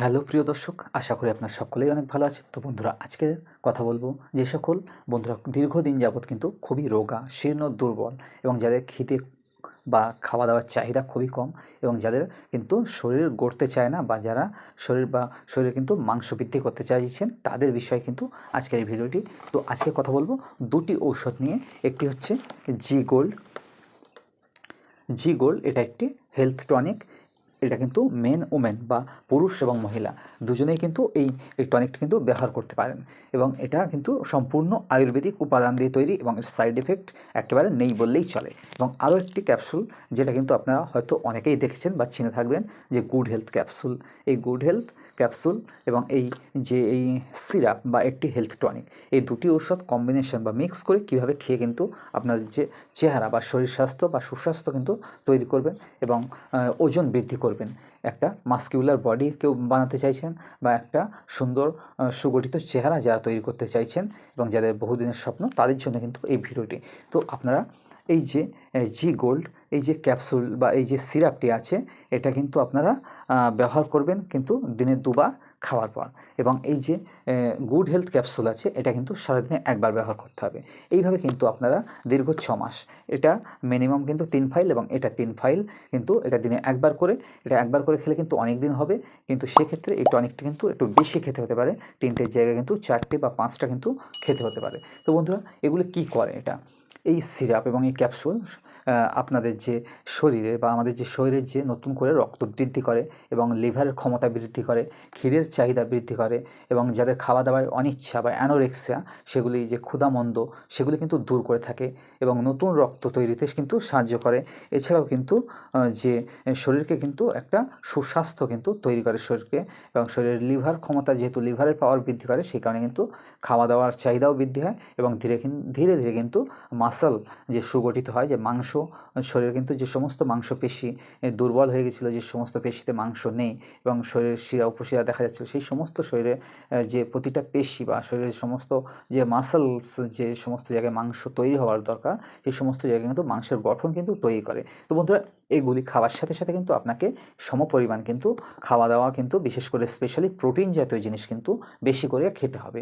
Hello প্রিয় দর্শক, আশা করি আপনার সকলেই অনেক ভালো আছে তো বন্ধুরা, আজকে কথা বলব যে সকল বন্ধুরা দীর্ঘদিন যাবৎ কিন্তু খুবই রোগা, শীর্ণ, দুর্বল এবং যাদের খিদে বা খাওয়া দাওয়ার চাহিদা খুবই কম এবং যাদের কিন্তু শরীর গড়তে চায় না বা যারা শরীর বা শরীরে কিন্তু মাংস বৃদ্ধি করতে চাইছেন, তাদের বিষয়ে কিন্তু আজকের এই ভিডিওটি। তো আজকে কথা বলব দুটি ঔষধ নিয়ে। একটি হচ্ছে জি গোল্ড। জি গোল্ড এটা একটি হেলথ টনিক এটা কিন্তু মেন ওমেন বা পুরুষ এবং মহিলা দুজনেই কিন্তু এই এই টনিকটা কিন্তু ব্যবহার করতে পারেন এবং এটা কিন্তু সম্পূর্ণ আয়ুর্বেদিক উপাদান দিয়ে তৈরি এবং এর সাইড এফেক্ট একেবারে নেই বললেই চলে এবং আরও একটি ক্যাপসুল যেটা কিন্তু আপনারা হয়তো অনেকেই দেখেছেন বা চিনে থাকবেন যে গুড হেলথ ক্যাপসুল এই গুড হেলথ ক্যাপসুল এবং এই যে এই সিরাপ বা একটি হেলথ টনিক এই দুটি ঔষধ কম্বিনেশন বা মিক্স করে কীভাবে খেয়ে কিন্তু আপনার যে চেহারা বা শরীর স্বাস্থ্য বা সুস্বাস্থ্য কিন্তু তৈরি করবেন এবং ওজন বৃদ্ধি করবেন একটা মাস্কিউলার বডি কেউ বানাতে চাইছেন বা একটা সুন্দর সুগঠিত চেহারা যারা তৈরি করতে চাইছেন এবং যাদের বহুদিনের স্বপ্ন তাদের জন্য কিন্তু এই ভিডিওটি। তো আপনারা এই যে জি গোল্ড এই যে ক্যাপসুল বা এই যে সিরাপটি আছে, এটা কিন্তু আপনারা ব্যবহার করবেন কিন্তু দিনে দুবার খাওয়ার পর। এবং এই যে গুড হেলথ ক্যাপসুল আছে, এটা কিন্তু সারাদিনে একবার ব্যবহার করতে হবে। এইভাবে কিন্তু আপনারা দীর্ঘ ছ মাস, এটা মিনিমাম কিন্তু তিন ফাইল এবং এটা তিন ফাইল কিন্তু এটা দিনে একবার করে, এটা একবার করে খেলে কিন্তু অনেক দিন হবে। কিন্তু সেক্ষেত্রে এই টনিকটা কিন্তু একটু বেশি খেতে হতে পারে। তিনটের জায়গায় কিন্তু চারটে বা পাঁচটা কিন্তু খেতে হতে পারে। তো বন্ধুরা, এগুলো কি করে এটা? এই সিরাপ এবং এই ক্যাপসুল আপনাদের যে শরীরে বা আমাদের যে শরীরের যে নতুন করে রক্ত বৃদ্ধি করে এবং লিভারের ক্ষমতা বৃদ্ধি করে ক্ষীরের চাহিদা বৃদ্ধি করে এবং যাদের খাওয়া দাওয়ায় অনিচ্ছা বা অ্যানোরেক্সিয়া, সেগুলি যে ক্ষুধামন্দ, সেগুলি কিন্তু দূর করে থাকে এবং নতুন রক্ত তৈরিতে কিন্তু সাহায্য করে। এছাড়াও কিন্তু যে শরীরকে কিন্তু একটা সুস্বাস্থ্য কিন্তু তৈরি করে শরীরকে এবং শরীরের লিভার ক্ষমতা যেহেতু লিভারের পাওয়ার বৃদ্ধি করে, সেই কারণে কিন্তু খাওয়া দাওয়ার চাহিদাও বৃদ্ধি হয় এবং ধীরে ধীরে ধীরে কিন্তু মাসল যে সুগঠিত হয়, যে মাংস শরীরে কিন্তু যে সমস্ত মাংসপেশি দুর্বল হয়ে গেছিল, যে সমস্ত পেশিতে মাংস নেই এবং শরীরের শিরা উপশিরা দেখা যাচ্ছিল, সেই সমস্ত শরীরে যে প্রতিটা পেশি বা শরীরের সমস্ত যে মাসলস যে সমস্ত জায়গায় মাংস তৈরি হওয়ার দরকার, সেই সমস্ত জায়গায় কিন্তু মাংসের গঠন কিন্তু তৈরি করে। তো বন্ধুরা এগুলি খাওয়ার সাথে সাথে কিন্তু আপনাকে সমপরিমাণ কিন্তু খাওয়া দাওয়া কিন্তু বিশেষ করে স্পেশালি প্রোটিন জাতীয় জিনিস কিন্তু বেশি করে খেতে হবে।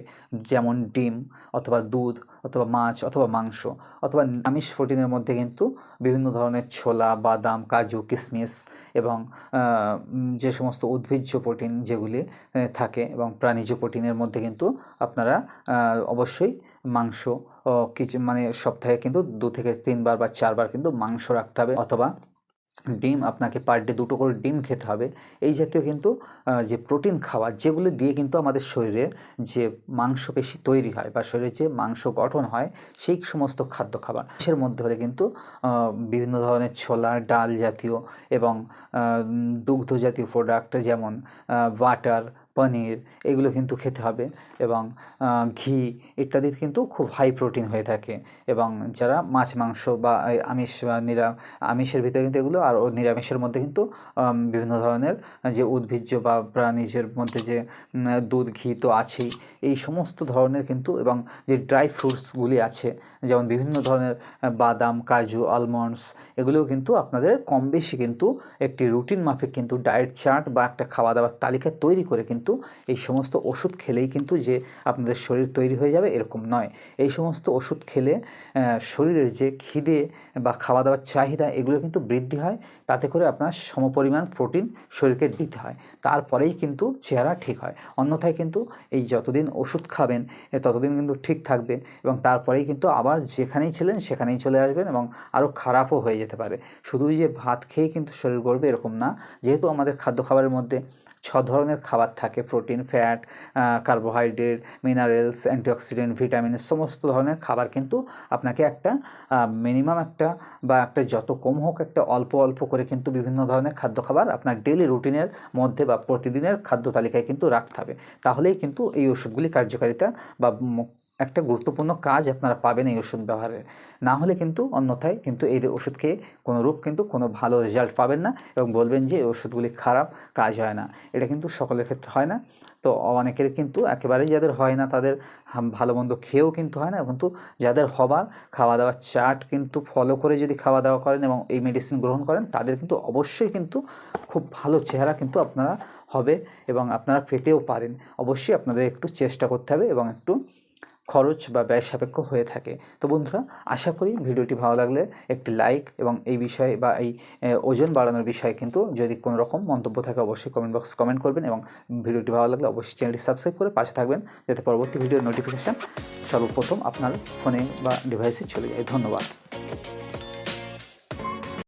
যেমন ডিম অথবা দুধ অথবা মাছ অথবা মাংস অথবা আমিষ প্রোটিনের মধ্যে কিন্তু বিভিন্ন ধরনের ছোলা, বাদাম, কাজু কিশমিশ এবং যে সমস্ত উদ্ভিজ্জ প্রোটিন যেগুলি থাকে এবং প্রাণীজ প্রোটিনের মধ্যে কিন্তু আপনারা অবশ্যই মাংস কিছু মানে সপ্তাহে কিন্তু দু থেকে তিনবার বা চারবার কিন্তু মাংস রাখতে হবে অথবা ডিম আপনাকে পার ডে দুটো করে ডিম খেতে হবে। এই জাতীয় কিন্তু যে প্রোটিন খাবার যেগুলো দিয়ে কিন্তু আমাদের শরীরের যে মাংসপেশি তৈরি হয় বা শরীরে যে মাংস গঠন হয়, সেই সমস্ত খাদ্য খাবার। এর মধ্যে হলে কিন্তু বিভিন্ন ধরনের ছোলা, ডাল জাতীয় এবং দুগ্ধ জাতীয় প্রোডাক্ট যেমন বাটার পনির, এগুলো কিন্তু খেতে হবে এবং ঘি ইত্যাদি কিন্তু খুব হাই প্রোটিন হয়ে থাকে এবং যারা মাছ, মাংস বা আমিষ বা নিরা, আমিষের ভিতরে কিন্তু এগুলো আর নিরামিষের মধ্যে কিন্তু বিভিন্ন ধরনের যে উদ্ভিজ্জ বা প্রাণীজের মধ্যে যে দুধ, ঘি তো আছেই, এই সমস্ত ধরনের কিন্তু এবং যে ড্রাই ফ্রুটসগুলি আছে, যেমন বিভিন্ন ধরনের বাদাম, কাজু আলমন্ডস এগুলোও কিন্তু আপনাদের কম বেশি কিন্তু একটি রুটিন মাফিক কিন্তু ডায়েট চার্ট বা একটা খাওয়া দাওয়ার তালিকা তৈরি করে কিন্তু এই সমস্ত ওষুধ খেলেই কিন্তু যে আপনাদের শরীর তৈরি হয়ে যাবে এরকম নয়। এই সমস্ত ওষুধ খেলে শরীরের যে খিদে বা খাওয়া দাওয়ার চাহিদা এগুলো কিন্তু বৃদ্ধি হয়। তাতে করে আপনার সমপরিমাণ প্রোটিন শরীরকে দিতে হয়। তারপরেই কিন্তু চেহারা ঠিক হয়। অন্যথায় কিন্তু এই যতদিন ওষুধ খাবেন ততদিন কিন্তু ঠিক থাকবে এবং তারপরেই কিন্তু আবার যেখানেই ছিলেন সেখানেই চলে আসবেন এবং আরও খারাপও হয়ে যেতে পারে। শুধুই যে ভাত খেয়ে কিন্তু শরীর গড়বে এরকম না। যেহেতু আমাদের খাদ্য খাবারের মধ্যে ছ ধরনের খাবার থাকে protein, fat carbohydrate, minerals, antioxidant, vitamin সমস্ত ধরনের খাবার কিন্তু আপনাকে একটা মিনিমাম একটা বা একটা যত কম হোক একটা অল্প অল্প করে কিন্তু বিভিন্ন ধরনের খাদ্য খাবার আপনার ডেলি রুটিনের মধ্যে বা প্রতিদিনের খাদ্য তালিকায় কিন্তু রাখতে হবে। তাহলেই কিন্তু এই ওষুধগুলি কার্যকারিতা বা একটা গুরুত্বপূর্ণ কাজ আপনারা পাবেন এই ওষুধ ব্যবহারে না হলে কিন্তু অন্যথায় কিন্তু এই ওষুধ খেয়ে কোনো রূপ কিন্তু কোনো ভালো রেজাল্ট পাবেন না এবং বলবেন যে এই ওষুধগুলি খারাপ, কাজ হয় না। এটা কিন্তু সকলের ক্ষেত্রে হয় না। তো অনেকের কিন্তু একেবারেই যাদের হয় না, তাদের ভালো মন্দ খেয়েও কিন্তু হয় না কিন্তু যাদের হবার খাওয়া দাওয়ার চার্ট কিন্তু ফলো করে যদি খাওয়া দাওয়া করেন এবং এই মেডিসিন গ্রহণ করেন, তাদের কিন্তু অবশ্যই কিন্তু খুব ভালো চেহারা কিন্তু আপনারা হবে এবং আপনারা পেতেও পারেন। অবশ্যই আপনাদের একটু চেষ্টা করতে হবে এবং একটু খরচ বা ব্যয় সাপেক্ষ হয়ে থাকে। তো বন্ধুরা, আশা করি ভিডিওটি ভালো লাগলে একটি লাইক এবং এই বিষয়ে বা এই ওজন বাড়ানোর বিষয়ে কিন্তু যদি কোনো রকম মন্তব্য থাকে অবশ্যই কমেন্ট বক্স কমেন্ট করবেন এবং ভিডিওটি ভালো লাগলে অবশ্যই চ্যানেলটি সাবস্ক্রাইব করে পাশে থাকবেন যাতে পরবর্তী ভিডিও নোটিফিকেশান সর্বপ্রথম আপনার ফোনে বা ডিভাইসে চলে যায়। ধন্যবাদ।